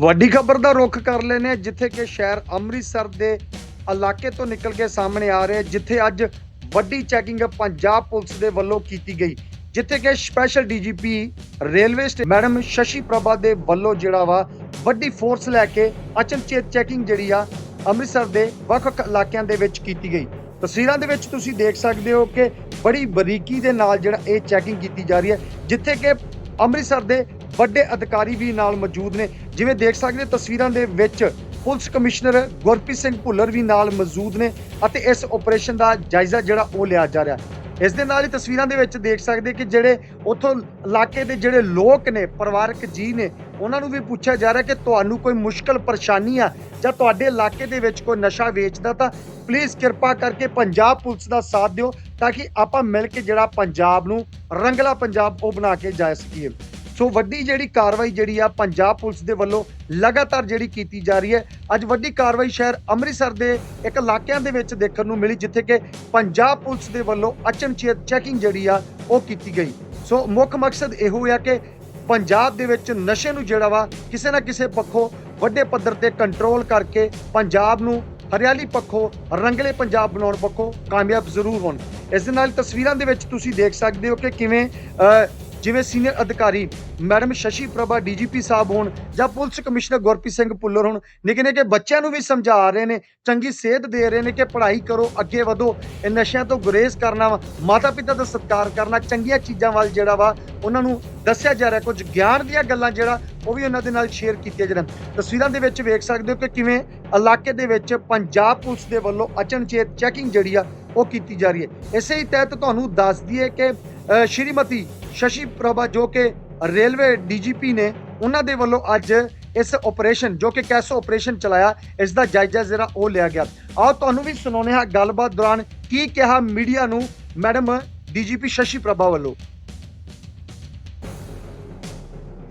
ਵੱਡੀ ਖਬਰ ਦਾ ਰੁਖ ਕਰ ਲੈਨੇ ਜਿੱਥੇ ਕਿ ਸ਼ਹਿਰ ਅੰਮ੍ਰਿਤਸਰ ਦੇ ਇਲਾਕੇ ਤੋਂ ਨਿਕਲ ਕੇ ਸਾਹਮਣੇ ਆ ਰਿਹਾ ਜਿੱਥੇ ਅੱਜ ਵੱਡੀ ਚੈਕਿੰਗ ਪੰਜਾਬ ਪੁਲਿਸ ਦੇ ਵੱਲੋਂ ਕੀਤੀ ਗਈ, ਜਿੱਥੇ ਕਿ ਸਪੈਸ਼ਲ ਡੀਜੀਪੀ ਰੇਲਵੇ ਸਟੇ ਮੈਡਮ ਸ਼ਸ਼ੀ ਪ੍ਰਭਾ ਦੇ ਵੱਲੋਂ ਜਿਹੜਾ ਵਾ ਵੱਡੀ ਫੋਰਸ ਲੈ ਕੇ ਅਚਨਚੇਤ ਚੈਕਿੰਗ ਜਿਹੜੀ ਆ ਅੰਮ੍ਰਿਤਸਰ ਦੇ ਵੱਖ-ਵੱਖ ਇਲਾਕਿਆਂ ਦੇ ਵਿੱਚ ਕੀਤੀ ਗਈ। ਤਸਵੀਰਾਂ ਦੇ ਵਿੱਚ ਤੁਸੀਂ ਦੇਖ ਸਕਦੇ ਹੋ ਕਿ ਬੜੀ ਬਰੀਕੀ ਦੇ ਨਾਲ ਜਿਹੜਾ ਇਹ ਚੈਕਿੰਗ ਕੀਤੀ ਜਾ ਰਹੀ ਹੈ, ਜਿੱਥੇ ਕਿ ਅੰਮ੍ਰਿਤਸਰ ਦੇ ਵੱਡੇ ਅਧਿਕਾਰੀ ਵੀ ਨਾਲ ਮੌਜੂਦ ਨੇ। ਜਿਵੇਂ ਦੇਖ ਸਕਦੇ ਤਸਵੀਰਾਂ ਦੇ ਵਿੱਚ ਪੁਲਿਸ ਕਮਿਸ਼ਨਰ ਗੁਰਪ੍ਰੀਤ ਸਿੰਘ ਭੁੱਲਰ ਵੀ ਨਾਲ ਮੌਜੂਦ ਨੇ ਅਤੇ ਇਸ ਆਪਰੇਸ਼ਨ ਦਾ ਜਾਇਜ਼ਾ ਜਿਹੜਾ ਉਹ ਲਿਆ ਜਾ ਰਿਹਾ। ਇਸ ਦੇ ਨਾਲ ਹੀ ਤਸਵੀਰਾਂ ਦੇ ਵਿੱਚ ਦੇਖ ਸਕਦੇ ਕਿ ਜਿਹੜੇ ਉੱਥੋਂ ਇਲਾਕੇ ਦੇ ਜਿਹੜੇ ਲੋਕ ਨੇ, ਪਰਿਵਾਰਕ ਜੀ ਨੇ, ਉਹਨਾਂ ਨੂੰ ਵੀ ਪੁੱਛਿਆ ਜਾ ਰਿਹਾ ਕਿ ਤੁਹਾਨੂੰ ਕੋਈ ਮੁਸ਼ਕਲ ਪਰੇਸ਼ਾਨੀ ਆ ਜਾਂ ਤੁਹਾਡੇ ਇਲਾਕੇ ਦੇ ਵਿੱਚ ਕੋਈ ਨਸ਼ਾ ਵੇਚਦਾ ਤਾਂ ਪਲੀਜ਼ ਕਿਰਪਾ ਕਰਕੇ ਪੰਜਾਬ ਪੁਲਿਸ ਦਾ ਸਾਥ ਦਿਓ ਤਾਂ ਕਿ ਆਪਾਂ ਮਿਲ ਕੇ ਜਿਹੜਾ ਪੰਜਾਬ ਨੂੰ ਰੰਗਲਾ ਪੰਜਾਬ ਉਹ ਬਣਾ ਕੇ ਜਾ ਸਕੀਏ। ਸੋ ਵੱਡੀ ਜਿਹੜੀ ਕਾਰਵਾਈ ਜਿਹੜੀ ਆ ਪੰਜਾਬ ਪੁਲਿਸ ਦੇ ਵੱਲੋਂ ਲਗਾਤਾਰ ਜਿਹੜੀ ਕੀਤੀ ਜਾ ਰਹੀ ਹੈ। ਅੱਜ ਵੱਡੀ ਕਾਰਵਾਈ ਸ਼ਹਿਰ ਅੰਮ੍ਰਿਤਸਰ ਦੇ ਇੱਕ ਇਲਾਕਿਆਂ ਦੇ ਵਿੱਚ ਦੇਖਣ ਨੂੰ ਮਿਲੀ, ਜਿੱਥੇ ਕਿ ਪੰਜਾਬ ਪੁਲਿਸ ਦੇ ਵੱਲੋਂ ਅਚਨਚੇਤ ਚੈਕਿੰਗ ਜਿਹੜੀ ਆ ਉਹ ਕੀਤੀ ਗਈ। ਸੋ ਮੁੱਖ ਮਕਸਦ ਇਹੋ ਹੈ ਕਿ ਪੰਜਾਬ ਦੇ ਵਿੱਚ ਨਸ਼ੇ ਨੂੰ ਜਿਹੜਾ ਵਾ ਕਿਸੇ ਨਾ ਕਿਸੇ ਪੱਖੋਂ ਵੱਡੇ ਪੱਧਰ ਤੇ ਕੰਟਰੋਲ ਕਰਕੇ ਪੰਜਾਬ ਨੂੰ ਹਰਿਆਲੀ ਪੱਖੋਂ, ਰੰਗਲੇ ਪੰਜਾਬ ਬਣਾਉਣ ਪੱਖੋਂ ਕਾਮਯਾਬ ਜ਼ਰੂਰ ਹੋਣ। ਇਸ ਦੇ ਨਾਲ ਤਸਵੀਰਾਂ ਦੇ ਵਿੱਚ ਤੁਸੀਂ ਦੇਖ ਸਕਦੇ ਹੋ ਕਿ ਕਿਵੇਂ ਜਿਵੇਂ ਸੀਨੀਅਰ ਅਧਿਕਾਰੀ ਮੈਡਮ ਸ਼ਸ਼ੀ ਪ੍ਰਭਾ, ਡੀਜੀਪੀ ਸਾਹਿਬ ਹੋਣ ਜਾਂ ਪੁਲਿਸ ਕਮਿਸ਼ਨਰ ਗੁਰਪ੍ਰੀਤ ਸਿੰਘ ਭੁੱਲਰ ਹੋਣ, ਨਿੱਕੇ ਨਿੱਕੇ ਬੱਚਿਆਂ ਨੂੰ ਵੀ ਸਮਝਾ ਰਹੇ ਨੇ, ਚੰਗੀ ਸੇਧ ਦੇ ਰਹੇ ਨੇ ਕਿ ਪੜ੍ਹਾਈ ਕਰੋ, ਅੱਗੇ ਵਧੋ, ਇਹ ਨਸ਼ਿਆਂ ਤੋਂ ਗੁਰੇਜ਼ ਕਰਨਾ ਵਾ ਮਾਤਾ ਪਿਤਾ ਦਾ ਸਤਿਕਾਰ ਕਰਨਾ, ਚੰਗੀਆਂ ਚੀਜ਼ਾਂ ਵੱਲ ਜਿਹੜਾ ਵਾ, ਉਹਨਾਂ ਨੂੰ ਦੱਸਿਆ ਜਾ ਰਿਹਾ, ਕੁਝ ਗਿਆਨ ਦੀਆਂ ਗੱਲਾਂ ਜਿਹੜਾ, ਉਹ ਵੀ ਉਹਨਾਂ ਦੇ ਨਾਲ ਸ਼ੇਅਰ ਕੀਤੀਆਂ ਜਾਣ ਤਸਵੀਰਾਂ ਦੇ ਵਿੱਚ ਵੇਖ ਸਕਦੇ ਹੋ ਕਿ ਕਿਵੇਂ ਇਲਾਕੇ ਦੇ ਵਿੱਚ ਪੰਜਾਬ ਪੁਲਿਸ ਦੇ ਵੱਲੋਂ ਅਚਨਚੇਤ ਚੈਕਿੰਗ ਜਿਹੜੀ ਆ, ਉਹ ਕੀਤੀ ਜਾ ਰਹੀ ਹੈ। ਇਸੇ ਹੀ ਤਹਿਤ ਤੁਹਾਨੂੰ ਦੱਸ ਦਈਏ ਕਿ ਸ਼੍ਰੀਮਤੀ ਸ਼ਸ਼ੀ ਪ੍ਰਭਾ ਜੋ ਕਿ ਰੇਲਵੇ ਡੀਜੀਪੀ ਨੇ ਉਹਨਾਂ ਦੇ ਵੱਲੋਂ ਅੱਜ ਇਸ ਆਪਰੇਸ਼ਨ ਜੋ ਕਿ ਕੈਸੋ ਆਪਰੇਸ਼ਨ ਚਲਾਇਆ ਇਸ ਦਾ ਜਾਇਜ਼ਾ ਜਿਹੜਾ ਉਹ ਲਿਆ ਗਿਆ। ਆਓ ਤੁਹਾਨੂੰ ਵੀ ਸੁਣਾਉਂਦੇ ਹਾਂ ਗੱਲਬਾਤ ਦੌਰਾਨ ਕੀ ਕਿਹਾ ਮੀਡੀਆ ਨੂੰ ਮੈਡਮ ਡੀਜੀਪੀ ਸ਼ਸ਼ੀ ਪ੍ਰਭਾ ਵੱਲੋਂ।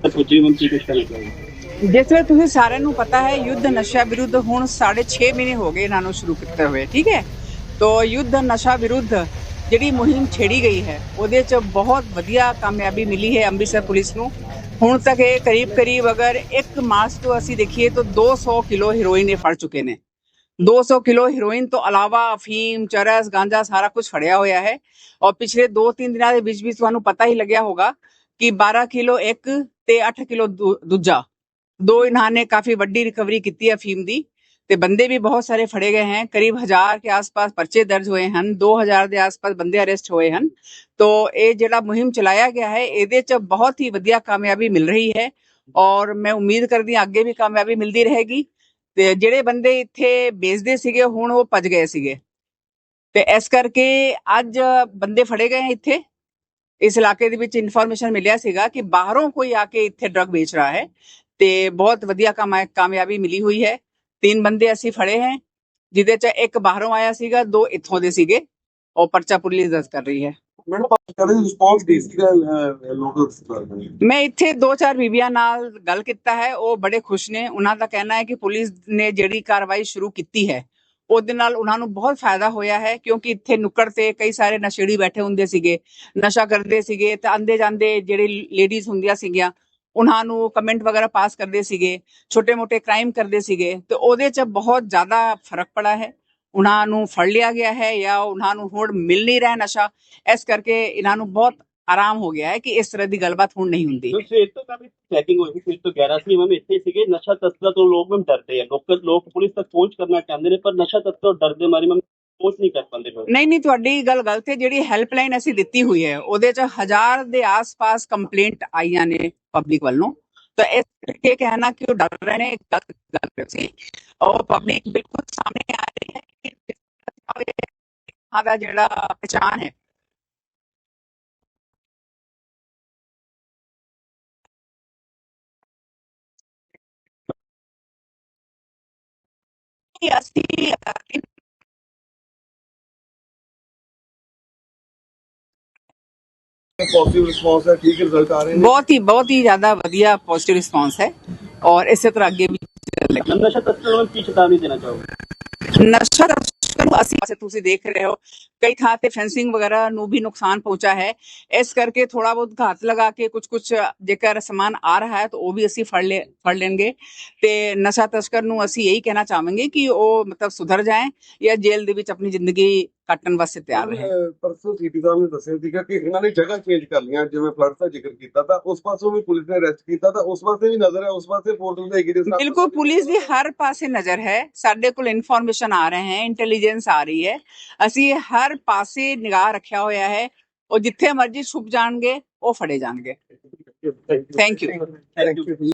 ਫੌਜੀ ਮੰਤਰੀ ਕੁਝ ਕਹਿਣਾ ਚਾਹੁੰਦੇ ਜਿਸ ਵੇਲੇ ਤੁਸੀਂ ਸਾਰਿਆਂ ਨੂੰ ਪਤਾ ਹੈ ਯੁੱਧ ਨਸ਼ਾ ਵਿਰੁੱਧ ਹੁਣ 6.5 ਮਹੀਨੇ ਹੋ ਗਏ ਇਹਨਾਂ ਨੂੰ ਸ਼ੁਰੂ ਕੀਤੇ ਹੋਏ ਠੀਕ ਹੈ? ਤੋ ਯੁੱਧ ਨਸ਼ਾ ਵਿਰੁੱਧ ਜਿਹੜੀ ਮੁਹਿੰਮ ਛੇੜੀ ਗਈ ਹੈ, ਉਹਦੇ 'ਚ ਬਹੁਤ ਵਧੀਆ ਕਾਮਯਾਬੀ ਮਿਲੀ ਹੈ ਅੰਮ੍ਰਿਤਸਰ ਪੁਲਿਸ ਨੂੰ। ਹੁਣ ਤੱਕ ਇਹ ਕਰੀਬ ਕਰੀਬ ਅਗਰ 1 ਮਾਰਚ ਤੋਂ ਅਸੀਂ ਦੇਖੀਏ ਤਾਂ 200 ਕਿਲੋ ਹੈਰੋਇਨ ਇਹ ਫੜ ਚੁੱਕੇ ਨੇ। 200 ਕਿਲੋ ਹੀਰੋਇਨ ਤੋਂ ਇਲਾਵਾ ਅਫੀਮ, ਚਰਸ, ਗਾਂਜਾ ਸਾਰਾ ਕੁਝ ਫੜਿਆ ਹੋਇਆ ਹੈ। ਔਰ ਪਿਛਲੇ 2-3 ਦਿਨਾਂ ਦੇ ਵਿੱਚ ਵੀ ਤੁਹਾਨੂੰ ਪਤਾ ਹੀ ਲੱਗਿਆ ਹੋਗਾ ਕਿ 12 ਕਿਲੋ ਇੱਕ ਤੇ 8 ਕਿਲੋ ਦੂ- ਦੂਜਾ। ਦੋ ਇਹਨਾਂ ਨੇ ਕਾਫੀ ਵੱਡੀ ਰਿਕਵਰੀ ਕੀਤੀ ਹੈ ਅਫੀਮ ਦੀ। ਤੇ ਬੰਦੇ ਵੀ ਬਹੁਤ ਸਾਰੇ ਫੜੇ ਗਏ ਹਨ ਕਰੀਬ 1000 ਕੇ ਆਸ-ਪਾਸ ਪਰਚੇ ਦਰਜ ਹੋਏ ਹਨ 2000 ਦੇ ਆਸ-ਪਾਸ ਬੰਦੇ ਅਰੈਸਟ ਹੋਏ ਹਨ ਤੋ ਇਹ ਜਿਹੜਾ ਮੁਹਿੰਮ ਚਲਾਇਆ ਗਿਆ ਹੈ ਇਹਦੇ 'ਚ ਬਹੁਤ ਹੀ ਵਧੀਆ ਕਾਮਯਾਬੀ ਮਿਲ ਰਹੀ ਹੈ ਔਰ ਮੈਂ ਉਮੀਦ ਕਰਦੀ ਹਾਂ ਅੱਗੇ ਵੀ ਕਾਮਯਾਬੀ ਮਿਲਦੀ ਰਹੇਗੀ ਤੇ ਜਿਹੜੇ ਬੰਦੇ ਇੱਥੇ ਵੇਚਦੇ ਸੀਗੇ ਹੁਣ ਉਹ ਭੱਜ ਗਏ ਸੀਗੇ ਤੇ ਇਸ ਕਰਕੇ ਅੱਜ ਬੰਦੇ ਫੜੇ ਗਏ ਹਨ ਇੱਥੇ ਇਸ ਇਲਾਕੇ ਦੇ ਵਿੱਚ ਇਨਫੋਰਮੇਸ਼ਨ ਮਿਲਿਆ ਸੀਗਾ ਕਿ ਬਾਹਰੋਂ ਕੋਈ ਆ ਕੇ ਇੱਥੇ ਡਰਗ ਵੇਚ ਰਿਹਾ ਹੈ ਤੇ ਬਹੁਤ ਵਧੀਆ ਕਾਮਯਾ- ਕਾਮਯਾਬੀ ਮਿਲੀ ਹੋਈ ਹੈ ਤਿੰਨ ਬੰਦੇ ਅਸੀਂ ਫੜੇ ਹੈ ਜਿਹਦੇ ਚ ਇੱਕ ਬਾਹਰੋਂ ਆਇਆ ਸੀਗਾ ਦੋ ਇੱਥੋਂ ਦੇ ਸੀਗੇ। ਉਹ ਪਰਚਾ ਪੁਲਿਸ ਦਰਜ ਕਰ ਰਹੀ ਹੈ। ਮੈਡਮ ਰਿਸਪੌਂਸ ਦੇ ਲੋਕਲ ਮੈਂ ਇੱਥੇ ਦੋ ਚਾਰ ਬੀਬੀਆਂ ਨਾਲ ਗੱਲ ਕੀਤਾ ਹੈ ਉਹ ਬੜੇ ਖੁਸ਼ ਨੇ। ਉਹਨਾਂ ਦਾ ਕਹਿਣਾ ਹੈ ਕਿ ਪੁਲਿਸ ਨੇ ਜਿਹੜੀ ਕਾਰਵਾਈ ਸ਼ੁਰੂ ਕੀਤੀ ਹੈ ਉਹਦੇ ਨਾਲ ਉਹਨਾਂ ਨੂੰ ਬਹੁਤ ਫਾਇਦਾ ਹੋਇਆ ਹੈ ਕਿਉਂਕਿ ਇੱਥੇ ਨੁੱਕੜ ਤੇ ਕਈ ਸਾਰੇ ਨਸ਼ੇੜੀ ਬੈਠੇ ਹੁੰਦੇ ਸੀਗੇ ਨਸ਼ਾ ਕਰਦੇ ਸੀਗੇ ਤੇ ਆਂਦੇ ਜਾਂਦੇ ਜਿਹੜੇ ਲੇਡੀਜ਼ ਹੁੰਦੀਆਂ ਸੀਗੀਆਂ ਉਹਨਾਂ ਨੂੰ ਕਮੈਂਟ ਵਗੈਰਾ ਪਾਸ ਕਰਦੇ ਸੀਗੇ, ਛੋਟੇ-ਮੋਟੇ ਕ੍ਰਾਈਮ ਕਰਦੇ ਸੀਗੇ, ਤੇ ਉਹਦੇ 'ਚ ਬਹੁਤ ਜ਼ਿਆਦਾ ਫ਼ਰਕ ਪੜਾ ਹੈ। ਉਹਨਾਂ ਨੂੰ ਫੜ ਲਿਆ ਗਿਆ ਹੈ ਜਾਂ ਉਹਨਾਂ ਨੂੰ ਹੁਣ ਮਿਲ ਨਹੀਂ ਰਿਹਾ ਨਸ਼ਾ, ਇਸ ਕਰਕੇ ਇਹਨਾਂ ਨੂੰ ਬਹੁਤ ਆਰਾਮ ਹੋ ਗਿਆ ਹੈ ਕਿ ਇਸ ਤਰ੍ਹਾਂ ਦੀ ਗੱਲਬਾਤ ਹੁਣ ਨਹੀਂ ਹੁੰਦੀ। ਸਵੇਰ ਤੋਂ ਕਾਫੀ ਚੈਕਿੰਗ ਹੋਈ ਸੀ ਸਵੇਰ ਤੋਂ 11 ਸੀ ਮੈਂ ਇੱਥੇ ਸੀਗੇ, ਨਸ਼ਾ ਤਸਕਰਾਂ ਤੋਂ ਲੋਕ ਮੈਂ ਡਰਦੇ ਆ। ਲੋਕ ਲੋਕ ਪੁਲਿਸ ਤੱਕ ਪਹੁੰਚ ਕਰਨਾ ਚਾਹੁੰਦੇ ਨੇ, ਪਰ ਨਸ਼ਾ ਤਸਕਰ ਡਰਦੇ ਮਾਰੇ ਮੈਂ ਪਹੁੰਚ ਨਹੀਂ ਕਰ ਪਾਉਂਦੇ ਪਏ ਨਹੀਂ ਨਹੀਂ, ਤੁਹਾਡੀ ਗੱਲ ਗਲਤ ਹੈ। ਜਿਹੜੀ ਹੈਲਪਲਾਈਨ ਅਸੀਂ ਦਿੱਤੀ ਹੋਈ ਹੈ, ਉਹਦੇ 'ਚ ਹਜ਼ਾਰ ਦੇ ਆਸ-ਪਾਸ ਕੰਪਲੇਂਟ ਆਈਆਂ ਨੇ ਪਬਲਿਕ ਵੱਲੋਂ। ਤਾਂ ਇਸ ਕਰਕੇ ਕਹਿਣਾ ਕਿ ਉਹ ਡਰ ਰਹੇ ਨੇ ਗਲਤ ਗੱਲ ਸੀ ਉਹ ਪਬਲਿਕ ਬਿਲਕੁਲ ਸਾਹਮਣੇ ਆ ਰਹੀ ਹੈ ਕਿ ਹਾਂ ਜਿਹੜਾ ਪਛਾਣ ਹੈ। ਅਸੀਂ ਪੋਜ਼ਿਟਿਵ ਰਿਸਪੌਂਸ ਹੈ ਠੀਕ ਰਿਜ਼ਲਟ ਆ ਰਹੇ ਨੇ। ਬਹੁਤ ਹੀ ਬਹੁਤ ਹੀ ਜ਼ਿਆਦਾ ਵਧੀਆ ਪੋਜ਼ਿਟਿਵ ਰਿਸਪਾਂਸ ਹੈ ਔਰ ਇਸੇ ਤਰ੍ਹਾਂ ਅੱਗੇ ਵੀ ਨਸ਼ਾ ਤਸਕਰਾਂ ਨੂੰ ਕੀ ਚੇਤਾਵਨੀ ਦੇਣਾ ਚਾਹੋਗੇ? ਨਸ਼ਾ ਤਸਕਰ ਨੂੰ ਅਸੀਂ ਪਾਸੇ ਤੁਸੀਂ ਦੇਖ ਰਹੇ ਹੋ ਕਈ ਥਾਂ ਤੇ ਫੈਂਸਿੰਗ ਵਗੈਰਾ ਨੂੰ ਵੀ ਨੁਕਸਾਨ ਪਹੁੰਚਾ ਹੈ। ਇਸ ਕਰਕੇ ਥੋੜਾ ਬਹੁਤ ਘਾਤ ਲਗਾ ਕੇ ਕੁਝ ਕੁਝ ਜੇਕਰ ਸਮਾਨ ਆ ਰਿਹਾ ਹੈ ਤਾਂ ਉਹ ਵੀ ਅਸੀਂ ਫੜ ਲੈ ਫੜ ਲੈਣਗੇ। ਤੇ ਨਸ਼ਾ ਤਸਕਰ ਨੂੰ ਅਸੀਂ ਇਹੀ ਕਹਿਣਾ ਚਾਹਾਂਗੇ ਕਿ ਉਹ ਮਤਲਬ ਸੁਧਰ ਜਾਏ ਜਾਂ ਜੇਲ੍ਹ ਦੇ ਵਿੱਚ ਆਪਣੀ ਜ਼ਿੰਦਗੀ ਕੱਟਣ ਵਾਸਤੇ ਤਿਆਰ ਰਹੇ। ਪਰਸੋਂ ਸੀਟੀ ਸਾਹਿਬ ਨੇ ਦੱਸਿਆ ਸੀਗਾ ਕਿ ਇਹਨਾਂ ਨੇ ਜਗ੍ਹਾ ਚੇਂਜ ਕਰ ਲਈਆਂ ਜਿਵੇਂ ਫਲੱਡ ਦਾ ਜ਼ਿਕਰ ਕੀਤਾ ਤਾਂ ਉਸ ਪਾਸੋਂ ਵੀ ਪੁਲਿਸ ਨੇ ਅਰੈਸਟ ਕੀਤਾ ਤਾਂ ਉਸ ਪਾਸੇ ਵੀ ਨਜ਼ਰ ਹੈ ਉਸ ਪਾਸੇ ਫੋਟੋ ਦੇਗੀ ਜਿਸ ਤਰ੍ਹਾਂ- ਬਿਲਕੁਲ ਪੁਲਿਸ ਦੀ ਹਰ ਪਾਸੇ ਨਜ਼ਰ ਹੈ। ਸਾਡੇ ਕੋਲ ਇਨਫੋਰਮੇਸ਼ਨ ਆ ਰਹੇ ਹੈ ਇੰਟੈਲੀਜੈਂਸ ਆ ਰਹੀ ਹੈ। ਅਸੀਂ ਹਰ ਪਾਸੇ ਨਿਗਾਹ ਰੱਖਿਆ ਹੋਇਆ ਹੈ। ਉਹ ਜਿੱਥੇ ਮਰਜ਼ੀ ਛੁਪ ਜਾਣਗੇ ਉਹ ਫੜੇ ਜਾਣਗੇ। Thank you thank you